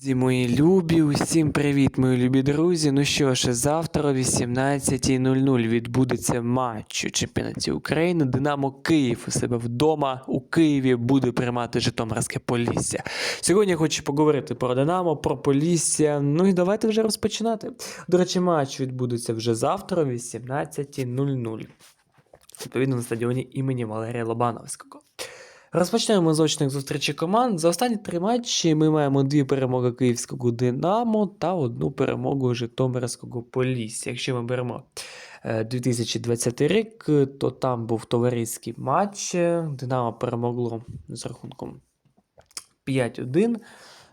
Друзі, мої любі, усім привіт, мої любі друзі. Ну що ж, завтра о 18.00 відбудеться матч у чемпіонаті України. Динамо Київ у себе вдома у Києві буде приймати Житомирське Полісся. Сьогодні я хочу поговорити про Динамо, про Полісся. Ну і давайте вже розпочинати. До речі, матч відбудеться вже завтра о 18.00. Відповідно на стадіоні імені Валерія Лобановського. Розпочнемо з очних зустрічей команд. За останні три матчі ми маємо дві перемоги київського Динамо та одну перемогу Житомирського Полісся. Якщо ми беремо е, 2020 рік, то там був товариський матч. Динамо перемогло з рахунком 5-1.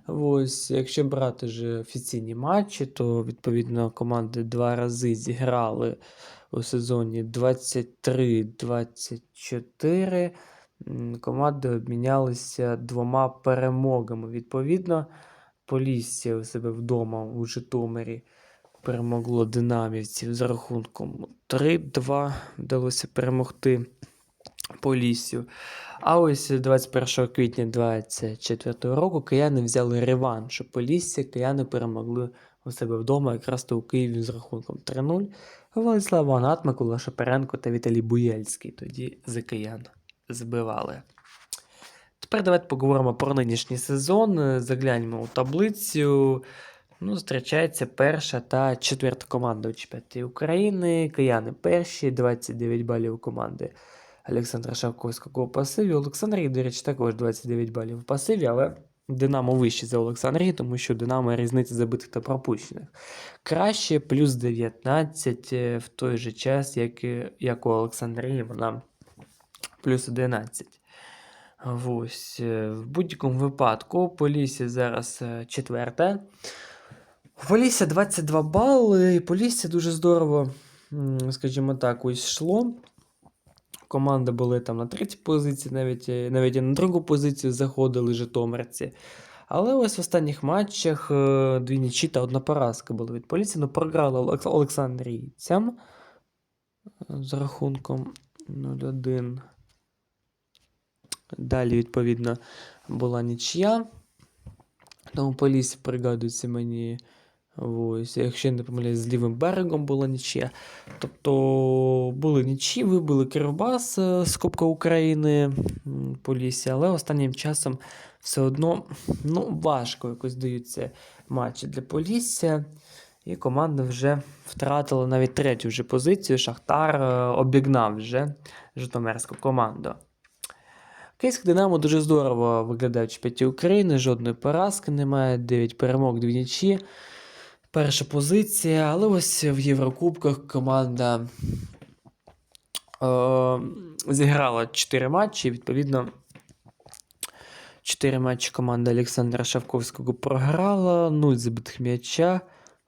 Ось, якщо брати ж офіційні матчі, то відповідно команди два рази зіграли у сезоні 23-24. Команди обмінялися двома перемогами. Відповідно, Полісся у себе вдома у Житомирі перемогло динамівців з рахунком 3-2. Вдалося перемогти Поліссю. А ось 21 квітня 2024 року кияни взяли реванш Полісся. Кияни перемогли у себе вдома якраз то у Києві з рахунком 3-0. Владислав Ванат, Микола Шаперенко та Віталій Буєльський тоді за киян збивали. Тепер давайте поговоримо про нинішній сезон. Загляньмо у таблицю. Ну, зустрічається перша та четверта команда у чемпіонаті України. Кияни перші, 29 балів команди Олександра Шавковського у пасиві. Олександрії, до речі, також 29 балів у пасиві, але Динамо вище за Олександрії, тому що Динамо різниця забитих та пропущених. Краще плюс 19 е, в той же час, як, як у Олександрії, вона плюс 11. Ось, е, в будь-якому випадку Полісся зараз е, четверте. У Полісся 22 бали, і Полісся дуже здорово, скажімо так, ось йшло. Команди були там на третій позиції, навіть, е, навіть на другу позицію заходили житомирці. Але ось в останніх матчах дві нічі та одна поразка була від Полісся. Ну, програли Олександрійцям з рахунком 0-1. Далі, відповідно, була нічия. Тому Полісся пригадується мені. Ось, якщо я не помиляюсь, з лівим берегом була нічия. Тобто були нічі, вибили Кривбас е, з Кубка України Полісся, але останнім часом все одно ну, важко якось даються матчі для Полісся. І команда вже втратила навіть третю вже позицію. Шахтар е, обігнав вже Житомирську команду. Київське Динамо дуже здорово виглядає в чемпіонаті України, жодної поразки немає, 9 перемог, 2 нічі. Перша позиція, але ось в Єврокубках команда е, зіграла 4 матчі. Відповідно, 4 матчі команда Олександра Шавковського програла, 0 забитих м'яча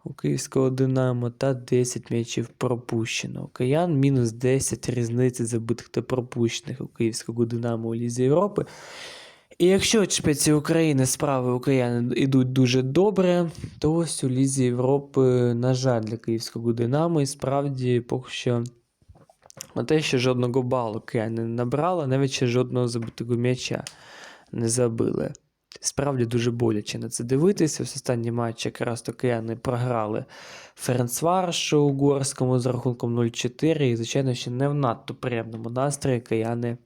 у київського Динамо та 10 м'ячів пропущено. У киян мінус 10 різниці забитих та пропущених у київського Динамо у Лізі Європи. І якщо чемпіонаті України справи у киян йдуть дуже добре, то ось у Лізі Європи, на жаль, для київського Динамо, і справді поки що на те, що жодного балу кияни не набрали, навіть ще жодного забитого м'яча не забили. Справді дуже боляче на це дивитися. Ось останній матч якраз то кияни програли Ференцваршу у Горському з рахунком 0-4. І, звичайно, ще не в надто приємному настрої кияни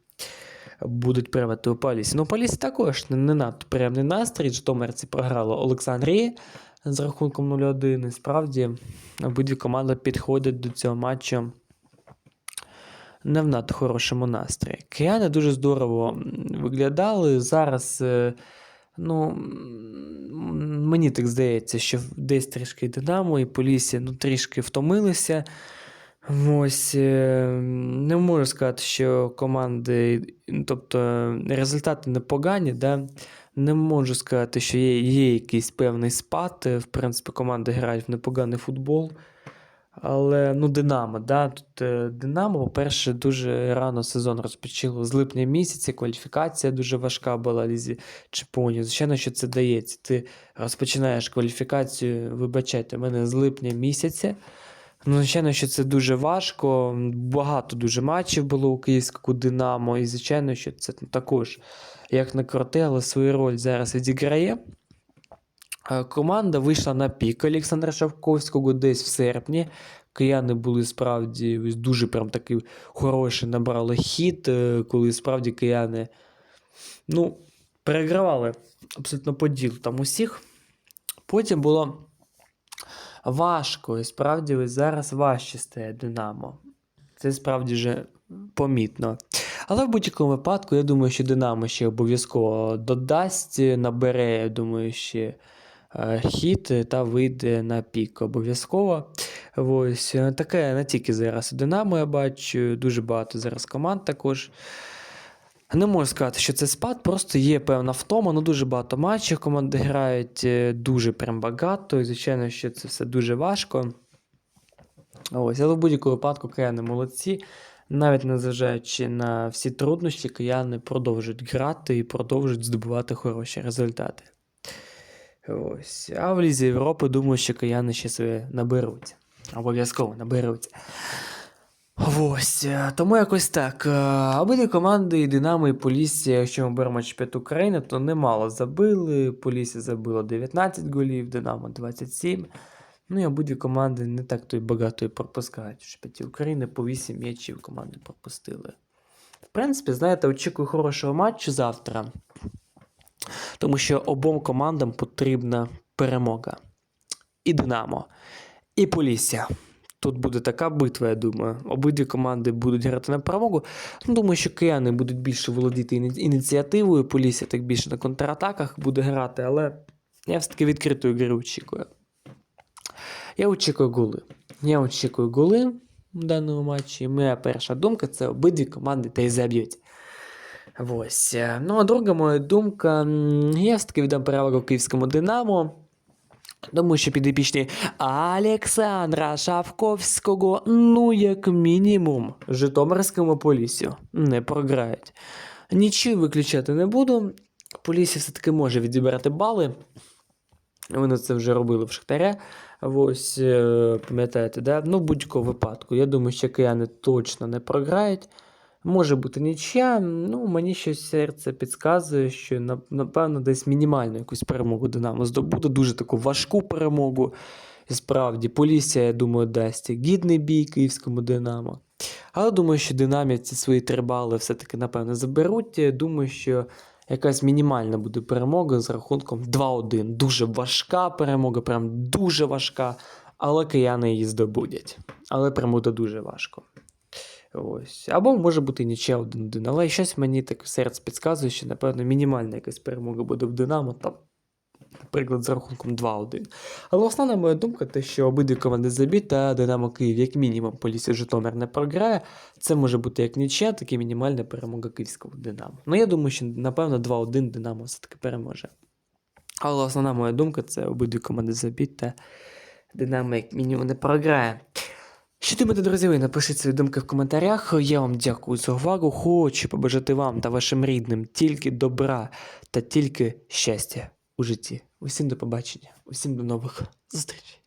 будуть приймати у Полісі. Ну, у Полісі також не, не надто приємний настрій. Житомирці програли Олександрії з рахунком 0-1. І справді обидві команди підходять до цього матчу не в надто хорошому настрої. Кияни дуже здорово виглядали. Зараз, е, ну, мені так здається, що десь трішки Динамо і Полісся ну, трішки втомилися. Ось е, не можу сказати, що команди, тобто результати непогані, да? не можу сказати, що є, є якийсь певний спад. Е, В принципі, команди грають в непоганий футбол. Але ну, Динамо, да? Тут е, Динамо, по-перше, дуже рано сезон розпочало з липня місяця. Кваліфікація дуже важка була лізі чемпіонів. Звичайно, що це дається. Ти розпочинаєш кваліфікацію, вибачайте, мене з липня місяця. Ну, звичайно, що це дуже важко. Багато дуже матчів було у київського Динамо. І, звичайно, що це також, як не крути, але свою роль зараз відіграє. Е, Команда вийшла на пік Олександра Шавковського десь в серпні. Кияни були справді дуже прям такий хороший, набрали хід, е, коли справді кияни ну, перегравали абсолютно по ділу там усіх. Потім було важко, і справді ось зараз важче стає Динамо. Це справді вже помітно. Але в будь-якому випадку, я думаю, що Динамо ще обов'язково додасть, набере, я думаю, ще хід та вийде на пік обов'язково. Ось е, таке не тільки зараз Динамо я бачу, дуже багато зараз команд також. Не можу сказати, що це спад, просто є певна втома, ну дуже багато матчів команди грають, е, дуже прям багато, і звичайно, що це все дуже важко. Ось, але в будь-якому випадку кияни молодці. Навіть незважаючи на всі труднощі, кияни продовжують грати і продовжують здобувати хороші результати. Ось. А в Лізі Європи думаю, що кияни ще себе наберуть. Обов'язково наберуть. Ось. е, Тому якось так. Е, Обидві команди, і Динамо, і Полісся, якщо ми беремо чемпіонат України, то немало забили. Полісся забило 19 голів, Динамо 27. Ну і обидві команди не так то й багато і пропускають. В чемпіонаті України по 8 м'ячів команди пропустили. В принципі, знаєте, очікую хорошого матчу завтра. Тому що обом командам потрібна перемога. І Динамо, і Полісся. Тут буде така битва, я думаю. Обидві команди будуть грати на перемогу. Ну, думаю, що кияни будуть більше володіти ініціативою, Полісся так більше на контратаках буде грати, але я все-таки відкритої гри очікую. Я очікую голи. Я очікую голи в даному матчі. Моя перша думка це обидві команди та й заб'ють. Ось. Ну, а друга моя думка. Я все-таки віддам перевагу київському Динамо. Тому що підопічні Олександра Шавковського, ну, як мінімум, Житомирському Поліссю не програють. Нічого виключати не буду. Полісся все-таки може відібрати бали. Вони це вже робили в Шахтаря. Ось, е, пам'ятаєте, да? Ну, в будь-якому випадку. Я думаю, що кияни точно не програють. Може бути нічия. Ну, мені щось серце підказує, що напевно десь мінімальну якусь перемогу Динамо здобуде. Дуже таку важку перемогу. І справді, Полісся, я думаю, дасть гідний бій київському Динамо. Але думаю, що динаміці свої три бали все-таки, напевно, заберуть. Думаю, що якась мінімальна буде перемога з рахунком 2-1. Дуже важка перемога, прям дуже важка. Але кияни її здобудять. Але прям буде дуже важко. Ось. Або може бути нічия 1-1. Але щось мені так серце підказує, що, напевно, мінімальна якась перемога буде в Динамо, там, наприклад, з рахунком 2-1. Але основна моя думка, те, що обидві команди заб'ють, та Динамо Київ, як мінімум, Полісся Житомир не програє. Це може бути як нічия, так і мінімальна перемога київського Динамо. Ну, я думаю, що, напевно, 2-1 Динамо все-таки переможе. Але основна моя думка це обидві команди заб'ють, та Динамо, як мінімум, не програє. Що думаєте, друзі, ви напишіть свої думки в коментарях. Я вам дякую за увагу. Хочу побажати вам та вашим рідним тільки добра та тільки щастя у житті. Усім до побачення, усім до нових зустрічей.